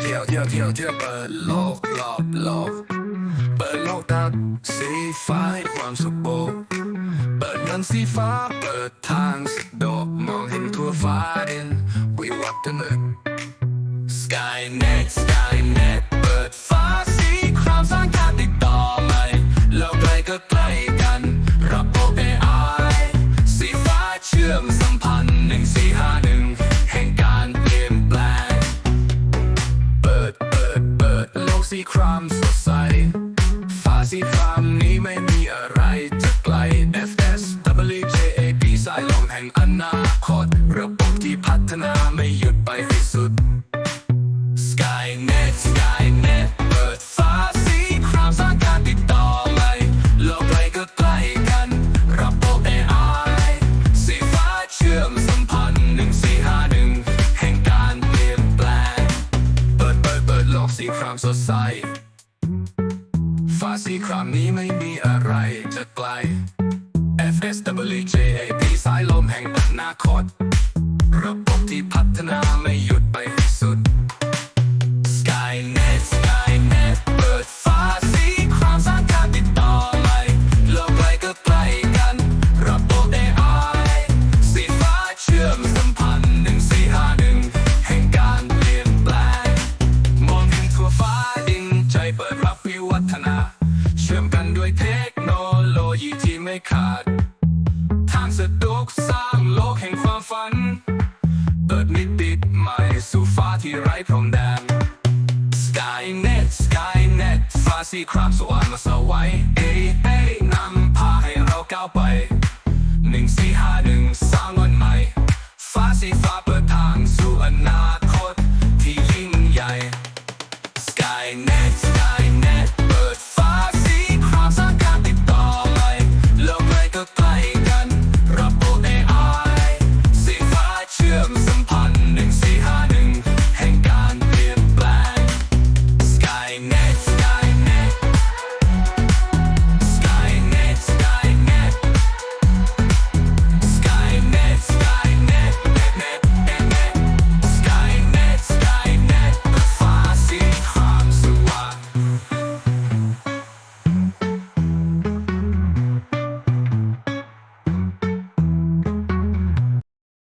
เที่ยวเที่ยวเที่ยวเที่ยวเปิดโลกรอบโลกเปิดโลกตัดสีฟ้าให้ความสุขโบกเปิดเงินสีฟ้าเปิดทางสะดวกมองเห็นทั่วฟ้าดินวิวัฒนา Skynet Skynet สีครามสดใสฟ้าสีครามนี้ไม่มีอะไรจะไกล FS WJAP สายลมแห่งอนาคตระบบที่พัฒนาไม่หยุดไปให้สุด สดใสฟ้าสีครามนี้ไม่มีอะไรจะไกล FSWJAP สายลมแห่งอนาคตระบบที่พัฒนาไม่ ชื่อมกันด้วยเทคโนโลยีที่ไม่ขาด ทางสะดวกสร้างโลกแห่งความฝัน เปิดมิติใหม่สู่ฟ้าที่ไร้พรมแดน Skynet Skynet ฟ้าสีครามสว่างมาสวัยเอ้เอ้นำพาให้เราก้าวไปหนึ่งสี่ห้าหนึ่ง